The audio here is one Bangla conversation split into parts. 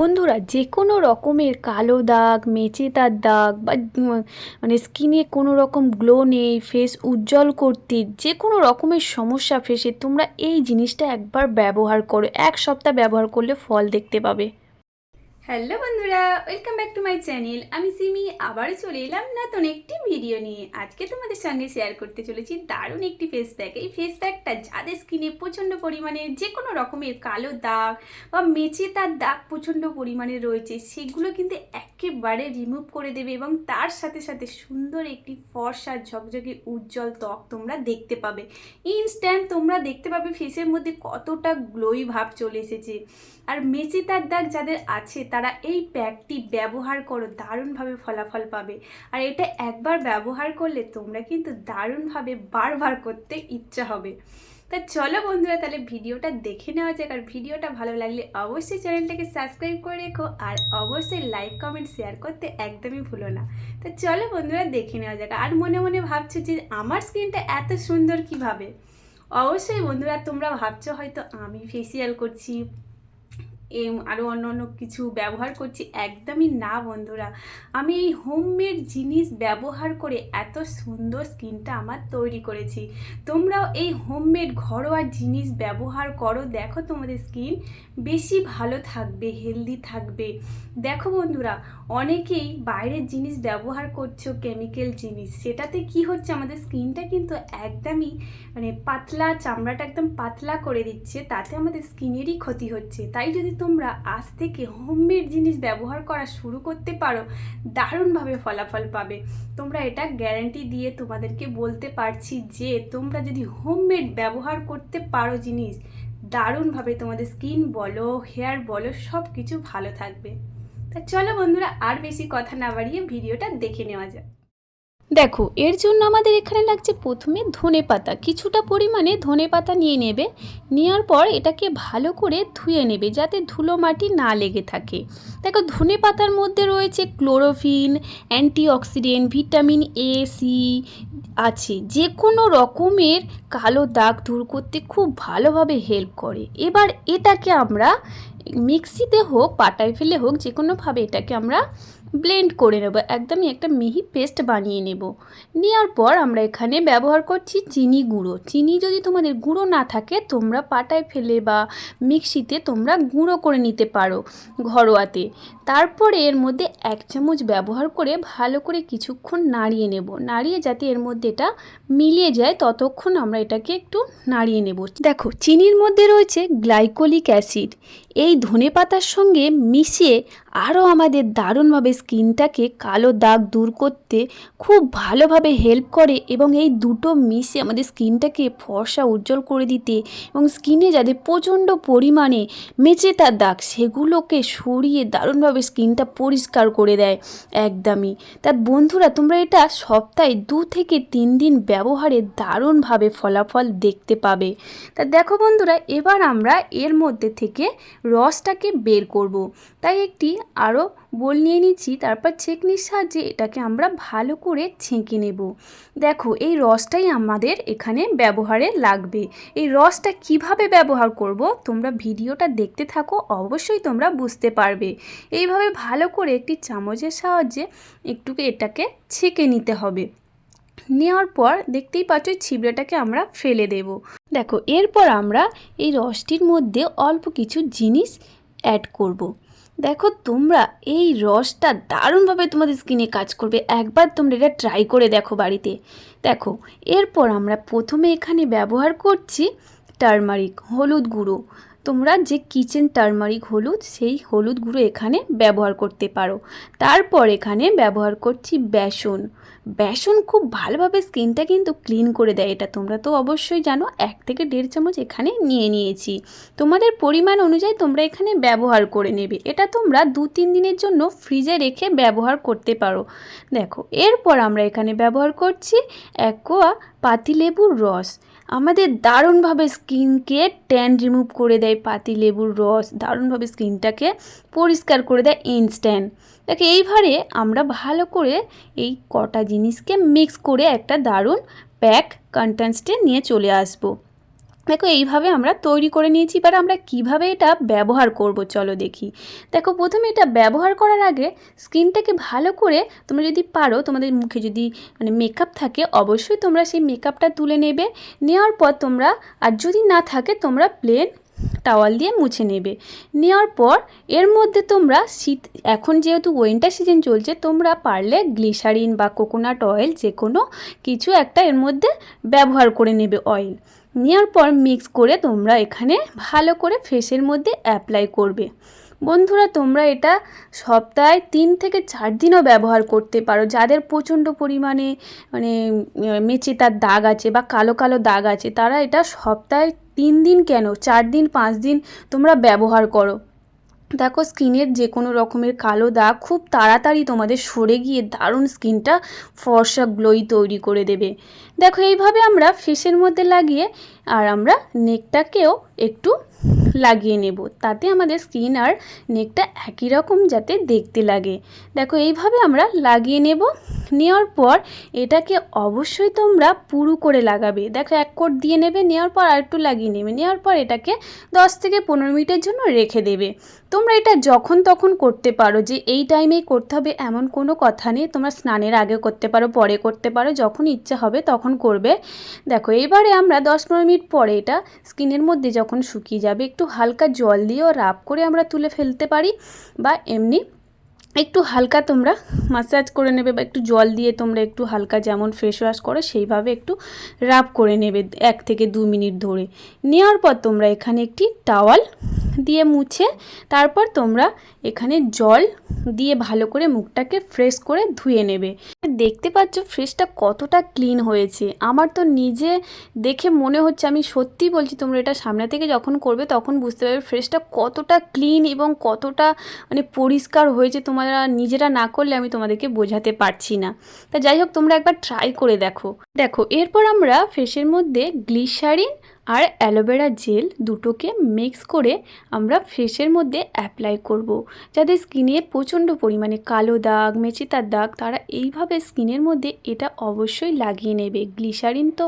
বন্ধুরা, যে কোনো রকমের কালো দাগ মেচেতার দাগ বা মানে স্কিনে কোনো রকম গ্লো নেই ফেস উজ্জ্বল করতে যে কোনো রকমের সমস্যা ফেসে তোমরা এই জিনিসটা একবার ব্যবহার করো। এক সপ্তাহ ব্যবহার করলে ফল দেখতে পাবে। হ্যালো বন্ধুরা welcome back to my channel আমি সিমি, আবারও চলে এলাম নতুন একটি ভিডিও নিয়ে। আজকে তোমাদের সঙ্গে শেয়ার করতে চলেছি দারুণ একটি ফেস প্যাক এই ফেস প্যাকটা যাদের স্কিনে প্রচণ্ড পরিমাণে যে কোনো রকমের কালো দাগ বা মেচে তার দাগ প্রচণ্ড পরিমাণে রয়েছে, সেগুলো কিন্তু একেবারে রিমুভ করে দেবে এবং তার সাথে সাথে সুন্দর একটি ফর্সা ঝকঝকে উজ্জ্বল ত্বক তোমরা দেখতে পাবে। ইনস্ট্যান্ট তোমরা দেখতে পাবে ফেসের মধ্যে কতটা গ্লোই ভাব চলে এসেছে। আর মেচে তার দাগ যাদের আছে, তারা এই প্যাকটি ব্যবহার করো, দারুণভাবে ফলাফল পাবে। আর এটা একবার ব্যবহার করলে তোমরা কিন্তু দারুণভাবে বারবার করতে ইচ্ছা হবে। তা চলো বন্ধুরা, তাহলে ভিডিওটা দেখে নেওয়া যাক। আর ভিডিওটা ভালো লাগলে অবশ্যই চ্যানেলটাকে সাবস্ক্রাইব করে রেখো, আর অবশ্যই লাইক, কমেন্ট, শেয়ার করতে একদমই ভুলো না। তো চলো বন্ধুরা, দেখে নেওয়া যাক। আর মনে মনে ভাবছ যে আমার স্ক্রিনটা এত সুন্দর কীভাবে? অবশ্যই বন্ধুরা, তোমরা ভাবছ হয়তো আমি ফেসিয়াল করছি আরও অন্য অন্য কিছু ব্যবহার করছি। একদমই না, বন্ধুরা। আমি এই হোমমেড জিনিস ব্যবহার করে এত সুন্দর স্কিনটা আমার তৈরি করেছি। তোমরাও এই হোমমেড ঘরোয়া জিনিস ব্যবহার করো। দেখো তোমাদের স্কিন বেশি ভালো থাকবে হেলদি থাকবে। দেখো বন্ধুরা, অনেকেই বাইরের জিনিস ব্যবহার করছ কেমিক্যাল জিনিস। সেটাতে কি হচ্ছে? আমাদের স্কিনটা কিন্তু একদমই মানে পাতলা, চামড়াটা একদম পাতলা করে দিচ্ছে। তাতে আমাদের স্কিনেরই ক্ষতি হচ্ছে। তাই যদি তোমরা আজ থেকে হোমমেড জিনিস ব্যবহার করা শুরু করতে পারো, দারুণভাবে ফলাফল পাবে। তোমরা এটা গ্যারান্টি দিয়ে তোমাদেরকে বলতে পারছি যে, তোমরা যদি হোমমেড ব্যবহার করতে পারো জিনিস, দারুণভাবে তোমাদের স্কিন বলো, হেয়ার বলো সব কিছু ভালো থাকবে। তা চলো বন্ধুরা, আর বেশি কথা না বাড়িয়ে ভিডিওটা দেখে নেওয়া যাক। দেখো, এর জন্য আমাদের এখানে লাগছে প্রথমে ধনে পাতা। কিছুটা পরিমাণে ধনে পাতা নিয়ে নেবে। নেওয়ার পর এটাকে ভালো করে ধুয়ে নেবে যাতে ধুলো মাটি না লেগে থাকে। দেখো, ধনে পাতার মধ্যে রয়েছে chlorophyll, antioxidant, vitamin A, C আছে। যে কোনো রকমের কালো দাগ দূর করতে খুব ভালোভাবে হেল্প করে। এবার এটাকে আমরা মিক্সিতে হোক পাটায় ফেলে হোক যে কোনোভাবে এটাকে আমরা ব্লেন্ড করে নেব, একদমই একটা মিহি পেস্ট বানিয়ে নেব। নেওয়ার পর আমরা এখানে ব্যবহার করছি চিনি গুঁড়ো। চিনি যদি তোমাদের গুঁড়ো না থাকে, তোমরা পাটায় ফেলে বা মিক্সিতে তোমরা গুঁড়ো করে নিতে পারো ঘরোয়াতে। তারপরে এর মধ্যে এক চামচ ব্যবহার করে ভালো করে কিছুক্ষণ নাড়িয়ে নেব। নাড়িয়ে যাতে এর মধ্যে এটা মিলিয়ে যায়, ততক্ষণ আমরা এটাকে একটু নাড়িয়ে নেব। দেখো, চিনির মধ্যে রয়েছে গ্লাইকোলিক অ্যাসিড। এই ধনে পাতার সঙ্গে মিশিয়ে আরও আমাদের দারুণভাবে স্কিনটাকে কালো দাগ দূর করতে খুব ভালোভাবে হেল্প করে এবং এই দুটো মিশে আমাদের স্কিনটাকে ফর্সা উজ্জ্বল করে দিতে এবং স্কিনে যাদের প্রচণ্ড পরিমাণে মেচে তার দাগ, সেগুলোকে সরিয়ে দারুণভাবে স্কিনটা পরিষ্কার করে দেয় একদমই তা বন্ধুরা, তোমরা এটা সপ্তাহে দু থেকে তিন দিন ব্যবহারে দারুণভাবে ফলাফল দেখতে পাবে তা দেখো বন্ধুরা, এবার আমরা এর মধ্যে থেকে রসটাকে বের করব। তাই একটি আরও বোল নিয়ে নিচ্ছি, তারপর ছেঁকনির সাহায্যে এটাকে আমরা ভালো করে ছেঁকে নেব। দেখো, এই রসটাই আমাদের এখানে ব্যবহারে লাগবে। এই রসটা কীভাবে ব্যবহার করব তোমরা ভিডিওটা দেখতে থাকো, অবশ্যই তোমরা বুঝতে পারবে। এইভাবে ভালো করে একটি চামচের সাহায্যে একটু এটাকে ছেঁকে নিতে হবে। নেওয়ার পর দেখতেই পাচ্ছ ছিবড়েটাকে আমরা ফেলে দেব। দেখো, এরপর আমরা এই রসটির মধ্যে অল্প কিছু জিনিস অ্যাড করব। দেখো তোমরা, এই রসটা দারুণভাবে তোমাদের স্কিনে কাজ করবে। একবার তোমরা এটা ট্রাই করে দেখো বাড়িতে। দেখো, এরপর আমরা প্রথমে এখানে ব্যবহার করছি টারমারিক হলুদ গুঁড়ো। তোমরা যে কিচেন টার্মারিক হলুদ, সেই হলুদ গুঁড়ো এখানে ব্যবহার করতে পারো। তারপর এখানে ব্যবহার করছি বেসন। বেসন খুব ভালোভাবে স্কিনটা কিন্তু ক্লিন করে দেয়, এটা তোমরা তো অবশ্যই জানো। এক থেকে দেড় চামচ এখানে নিয়ে নিয়েছি। তোমাদের পরিমাণ অনুযায়ী তোমরা এখানে ব্যবহার করে নেবে। এটা তোমরা দু তিন দিনের জন্য ফ্রিজে রেখে ব্যবহার করতে পারো। দেখো, এরপর আমরা এখানে ব্যবহার করছি অ্যাকোয়া পাতিলেবুর রস। আমাদের দারুণভাবে স্কিনকে ট্যান রিমুভ করে দেয় পাতি লেবুর রস, দারুণভাবে স্কিনটাকে পরিষ্কার করে দেয় ইনস্ট্যান্ট দেখে এইভাবে আমরা ভালো করে এই কটা জিনিসকে মিক্স করে একটা দারুণ প্যাক কন্টেন্সটে নিয়ে চলে আসব। দেখো, এইভাবে আমরা তৈরি করে নিয়েছি, এবার আমরা কীভাবে এটা ব্যবহার করব চলো দেখি। দেখো, প্রথমে এটা ব্যবহার করার আগে স্কিনটাকে ভালো করে তোমরা যদি পারো, তোমাদের মুখে যদি মানে মেকআপ থাকে, অবশ্যই তোমরা সেই মেকআপটা তুলে নেবে। নেওয়ার পর তোমরা, আর যদি না থাকে, তোমরা প্লেন টাওয়াল দিয়ে মুছে নেবে। নেওয়ার পর এর মধ্যে তোমরা শীত, এখন যেহেতু উইন্টার সিজন চলছে, তোমরা পারলে গ্লিসারিন বা কোকোনাট অয়েল যে কোনো কিছু একটা এর মধ্যে ব্যবহার করে নেবে অয়েল নেওয়ার পর মিক্স করে তোমরা এখানে ভালো করে ফেসের মধ্যে অ্যাপ্লাই করবে। বন্ধুরা, তোমরা এটা সপ্তাহে তিন থেকে চার দিনও ব্যবহার করতে পারো। যাদের প্রচণ্ড পরিমাণে মানে মেচে তার দাগ আছে বা কালো কালো দাগ আছে, তারা এটা সপ্তাহে তিন দিন কেন? চার দিন, পাঁচ দিন তোমরা ব্যবহার করো। দেখো, স্কিনের যে কোনো রকমের কালো দাগ খুব তাড়াতাড়ি তোমাদের সরে গিয়ে দারুণ স্কিনটা ফর্সা গ্লোই তৈরি করে দেবে। দেখো, এইভাবে আমরা ফেসের মধ্যে লাগিয়ে আর আমরা নেকটাকেও একটু লাগিয়ে নেব। তাতে আমাদের স্কিন আর নেকটা একই রকম যাতে দেখতে লাগে। দেখো, এইভাবে আমরা লাগিয়ে নেব। নেওয়ার পর এটাকে অবশ্যই তোমরা পুরু করে লাগাবে। দেখো, এক কোট দিয়ে নেবে, নেওয়ার পর আর একটু লাগিয়ে নেবে। নেওয়ার পর এটাকে দশ থেকে পনেরো মিনিটের জন্য রেখে দেবে। তোমরা এটা যখন তখন করতে পারো যে, এই টাইমেই করতে হবে এমন কোনো কথা নেই। তোমরা স্নানের আগে করতে পারো, পরে করতে পারো, যখন ইচ্ছা হবে তখন করবে। দেখো, এবারে আমরা দশ পনেরো মিনিট পরে এটা স্কিনের মধ্যে যখন শুকিয়ে যাবে হালকা জল দিয়েও রাব করে আমরা তুলে ফেলতে পারি বা এমনি একটু হালকা তোমরা মাসাজ করে নেবে বা একটু জল দিয়ে তোমরা একটু হালকা যেমন ফেস ওয়াশ করো, সেইভাবে একটু রাব করে নেবে এক থেকে দু মিনিট ধরে। নেওয়ার পর তোমরা এখানে একটি টাওয়াল দিয়ে মুছে তারপর তোমরা এখানে জল দিয়ে ভালো করে মুখটাকে ফ্রেশ করে ধুয়ে নেবে। দেখতে পাচ্ছ ফ্রেশটা কতটা ক্লিন হয়েছে। আমার তো নিজে দেখে মনে হচ্ছে, আমি সত্যি বলছি, তোমরা এটা সামনে থেকে যখন করবে তখন বুঝতে পারবে ফ্রেশটা কতটা ক্লিন এবং কতটা মানে পরিষ্কার হয়েছে। তোমরা নিজেরা না করলে আমি তোমাদেরকে বোঝাতে পারছি না। তা যাই হোক, তোমরা একবার ট্রাই করে দেখো। দেখো, এরপর আমরা ফ্রেশের মধ্যে গ্লিসারিন আর অ্যালোভেরা জেল দুটোকে মিক্স করে আমরা ফেসের মধ্যে অ্যাপ্লাই করব। যাদের স্কিনে প্রচণ্ড পরিমাণে কালো দাগ, মেচিতার দাগ, তারা এইভাবে স্কিনের মধ্যে এটা অবশ্যই লাগিয়ে নেবে। গ্লিসারিন তো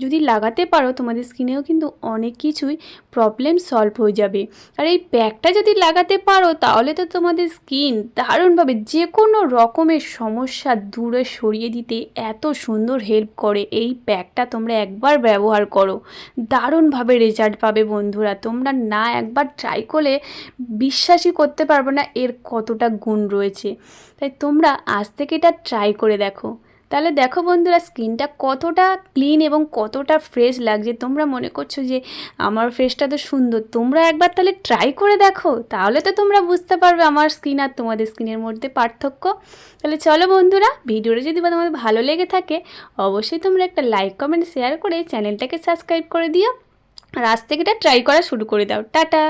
যদি লাগাতে পারো, তোমাদের স্কিনেও কিন্তু অনেক কিছুই প্রবলেম সলভ হয়ে যাবে। আর এই প্যাকটা যদি লাগাতে পারো, তাহলে তো তোমাদের স্কিন দারুণভাবে যে কোনো রকমের সমস্যা দূরে সরিয়ে দিতে এত সুন্দর হেল্প করে। এই প্যাকটা তোমরা একবার ব্যবহার করো। দারুণভাবে রেজাল্ট পাবে বন্ধুরা। তোমরা না একবার ট্রাই করলে বিশ্বাসই করতে পারবে না এর কতটা গুণ রয়েছে। তাই তোমরা আজ থেকে এটা ট্রাই করে দেখো। তাহলে দেখো বন্ধুরা, স্কিনটা কতটা ক্লিন এবং কতটা ফ্রেশ লাগছে। তোমরা মনে করছ যে আমার ফেসটা তো সুন্দর। তোমরা একবার তাহলে ট্রাই করে দেখো। তাহলে তো তোমরা বুঝতে পারবে আমার স্কিন আর তোমাদের স্কিনের মধ্যে পার্থক্য। তাহলে চলো বন্ধুরা, ভিডিওটা যদি তোমাদের ভালো লেগে থাকে, অবশ্যই তোমরা একটা লাইক কমেন্ট শেয়ার করে চ্যানেলটাকে সাবস্ক্রাইব করে দিও। আর আজ থেকে এটা ট্রাই করা শুরু করে দাও। টাটা!